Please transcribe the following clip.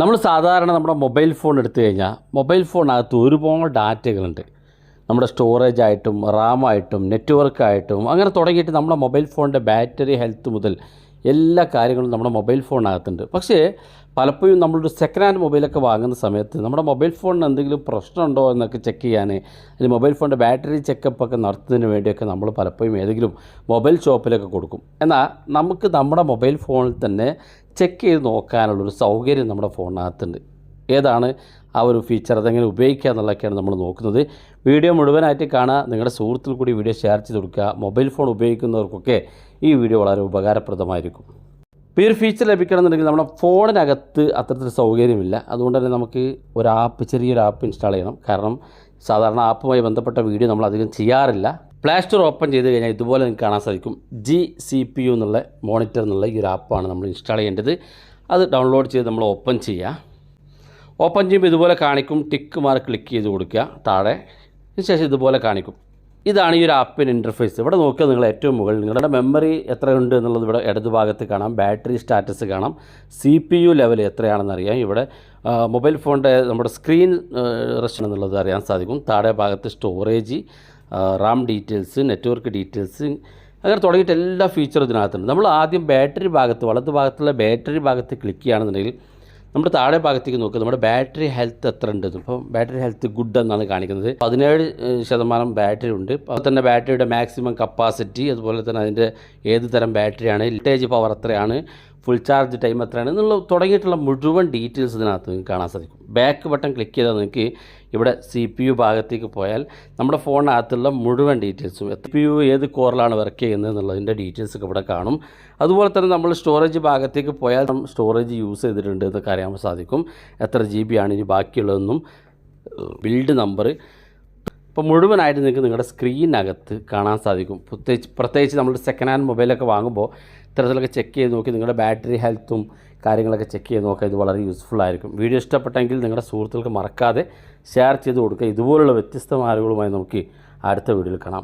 നമ്മൾ സാധാരണ നമ്മുടെ മൊബൈൽ ഫോൺ എടുത്തു കഴിഞ്ഞാൽ മൊബൈൽ ഫോണിനകത്ത് ഒരുപാട് ഡാറ്റകളുണ്ട്. നമ്മുടെ സ്റ്റോറേജ് ആയിട്ടും റാമായിട്ടും നെറ്റ്വർക്കായിട്ടും അങ്ങനെ തുടങ്ങിയിട്ട് നമ്മുടെ മൊബൈൽ ഫോണിന്റെ ബാറ്ററി ഹെൽത്ത് മുതൽ എല്ലാ കാര്യങ്ങളും നമ്മുടെ മൊബൈൽ ഫോണിനകത്തുണ്ട്. പക്ഷേ പലപ്പോഴും നമ്മളൊരു സെക്കൻഡ് ഹാൻഡ് മൊബൈലൊക്കെ വാങ്ങുന്ന സമയത്ത് നമ്മുടെ മൊബൈൽ ഫോണിന് എന്തെങ്കിലും പ്രശ്നമുണ്ടോ എന്നൊക്കെ ചെക്ക് ചെയ്യാൻ അല്ലെങ്കിൽ മൊബൈൽ ഫോണിന്റെ ബാറ്ററി ചെക്കപ്പ് ഒക്കെ നടത്തുന്നതിന് വേണ്ടിയൊക്കെ നമ്മൾ പലപ്പോഴും ഏതെങ്കിലും മൊബൈൽ ഷോപ്പിലൊക്കെ കൊടുക്കും. എന്നാൽ നമുക്ക് നമ്മുടെ മൊബൈൽ ഫോണിൽ തന്നെ ചെക്ക് ചെയ്ത് നോക്കാനുള്ളൊരു സൗകര്യം നമ്മുടെ ഫോണിനകത്തുണ്ട്. ഏതാണ് ആ ഒരു ഫീച്ചർ അതെങ്ങനെ ഉപയോഗിക്കുക എന്നുള്ളതൊക്കെയാണ് നമ്മൾ നോക്കുന്നത്. വീഡിയോ മുഴുവനായിട്ട് കാണുക നിങ്ങളുടെ സുഹൃത്തിൽ കൂടി വീഡിയോ ഷെയർ ചെയ്ത് കൊടുക്കുക മൊബൈൽ ഫോൺ ഉപയോഗിക്കുന്നവർക്കൊക്കെ ഈ വീഡിയോ വളരെ ഉപകാരപ്രദമായിരിക്കും. ഇപ്പോൾ ഈ ഒരു ഫീച്ചർ ലഭിക്കണമെന്നുണ്ടെങ്കിൽ നമ്മുടെ ഫോണിനകത്ത് അത്തരത്തിൽ സൗകര്യമില്ല. അതുകൊണ്ട് തന്നെ നമുക്ക് ഒരു ആപ്പ് ചെറിയൊരു ആപ്പ് ഇൻസ്റ്റാൾ ചെയ്യണം. കാരണം സാധാരണ ആപ്പുമായി ബന്ധപ്പെട്ട വീഡിയോ നമ്മൾ അധികം ചെയ്യാറില്ല. പ്ലേ സ്റ്റോർ ഓപ്പൺ ചെയ്ത് കഴിഞ്ഞാൽ ഇതുപോലെ നിങ്ങൾക്ക് കാണാൻ സാധിക്കും. ജി സി പി യു എന്നുള്ള മോണിറ്റർ എന്നുള്ള ഈ ഒരു ആപ്പാണ് നമ്മൾ ഇൻസ്റ്റാൾ ചെയ്യേണ്ടത്. അത് ഡൗൺലോഡ് ചെയ്ത് നമ്മൾ ഓപ്പൺ ചെയ്യുക. ഓപ്പൺ ചെയ്യുമ്പോൾ ഇതുപോലെ കാണിക്കും. ടിക്ക് മാർക്ക് ക്ലിക്ക് ചെയ്ത് കൊടുക്കുക. താഴെ അതിനുശേഷം ഇതുപോലെ കാണിക്കും. ഇതാണ് ഈ ഒരു ആപ്പിന്റെ ഇന്റർഫേസ് ഇവിടെ നോക്കുക നിങ്ങൾ ഏറ്റവും മുകളിൽ നിങ്ങളുടെ മെമ്മറി എത്രയുണ്ട് എന്നുള്ളത് ഇവിടെ ഇടതു ഭാഗത്ത് കാണാം. ബാറ്ററി സ്റ്റാറ്റസ് കാണാം. സി പി യു ലെവൽ എത്രയാണെന്ന് അറിയാം. ഇവിടെ മൊബൈൽ ഫോണിന്റെ നമ്മുടെ സ്ക്രീൻ റെസ്റ്റ് എന്നുള്ളത് അറിയാൻ സാധിക്കും. താഴെ ഭാഗത്ത് storage RAM details network details അങ്ങനെ തുടങ്ങിയിട്ട് എല്ലാ ഫീച്ചറും ഇതിനകത്തുണ്ട്. നമ്മൾ ആദ്യം ബാറ്ററി ഭാഗത്ത് വലത് ഭാഗത്തുള്ള ബാറ്ററി ഭാഗത്ത് ക്ലിക്ക് ചെയ്യുകയാണെന്നുണ്ടെങ്കിൽ നമ്മുടെ താഴെ ഭാഗത്തേക്ക് നോക്കുക നമ്മുടെ ബാറ്ററി ഹെൽത്ത് എത്ര ഉണ്ട്? ഇപ്പോൾ ബാറ്ററി ഹെൽത്ത് ഗുഡ് എന്നാണ് കാണിക്കുന്നത്. പതിനേഴ് ശതമാനം ബാറ്ററി ഉണ്ട്. അപ്പോൾ തന്നെ ബാറ്ററിയുടെ മാക്സിമം കപ്പാസിറ്റി അതുപോലെ തന്നെ അതിന്റെ ഏത് തരം ബാറ്ററിയാണ് ലിറ്റേജ് പവർ എത്രയാണ് ഫുൾ ചാർജ് ടൈം എത്രയാണ് എന്നുള്ള തുടങ്ങിയിട്ടുള്ള മുഴുവൻ ഡീറ്റെയിൽസ് ഇതിനകത്ത് നിങ്ങൾക്ക് കാണാൻ സാധിക്കും. ബാക്ക് ബട്ടൺ ക്ലിക്ക് ചെയ്താൽ നിങ്ങൾക്ക് ഇവിടെ സി പി യു ഭാഗത്തേക്ക് പോയാൽ നമ്മുടെ ഫോണിനകത്തുള്ള മുഴുവൻ ഡീറ്റെയിൽസും എത്ര പി യു ഏത് കോറിലാണ് വർക്ക് ചെയ്യുന്നത് എന്നുള്ളതിന്റെ ഡീറ്റെയിൽസ് ഒക്കെ ഇവിടെ കാണും. അതുപോലെ തന്നെ നമ്മൾ സ്റ്റോറേജ് ഭാഗത്തേക്ക് പോയാൽ സ്റ്റോറേജ് യൂസ് ചെയ്തിട്ടുണ്ട് എന്നൊക്കെ അറിയാൻ സാധിക്കും. എത്ര ജി ബി ആണ് ഇനി ബാക്കിയുള്ളതെന്നും ബിൽഡ് നമ്പർ ഇപ്പോൾ മുഴുവനായിട്ട് നിങ്ങൾക്ക് നിങ്ങളുടെ സ്ക്രീനകത്ത് കാണാൻ സാധിക്കും. പ്രത്യേകിച്ച് പ്രത്യേകിച്ച് നമ്മൾ സെക്കൻഡ് ഹാൻഡ് മൊബൈലൊക്കെ വാങ്ങുമ്പോൾ ഇത്തരത്തിലൊക്കെ ചെക്ക് ചെയ്ത് നോക്കി നിങ്ങളുടെ ബാറ്ററി ഹെൽത്തും കാര്യങ്ങളൊക്കെ ചെക്ക് ചെയ്ത് നോക്കുക ഇത് വളരെ യൂസ്ഫുൾ ആയിരിക്കും. വീഡിയോ ഇഷ്ടപ്പെട്ടെങ്കിൽ നിങ്ങളുടെ സുഹൃത്തുക്കൾക്ക് മറക്കാതെ ഷെയർ ചെയ്ത് കൊടുക്കുക. ഇതുപോലുള്ള വ്യത്യസ്തമായ അറിവുകളുമായി നമുക്ക് അടുത്ത വീഡിയോയിൽ കാണാം.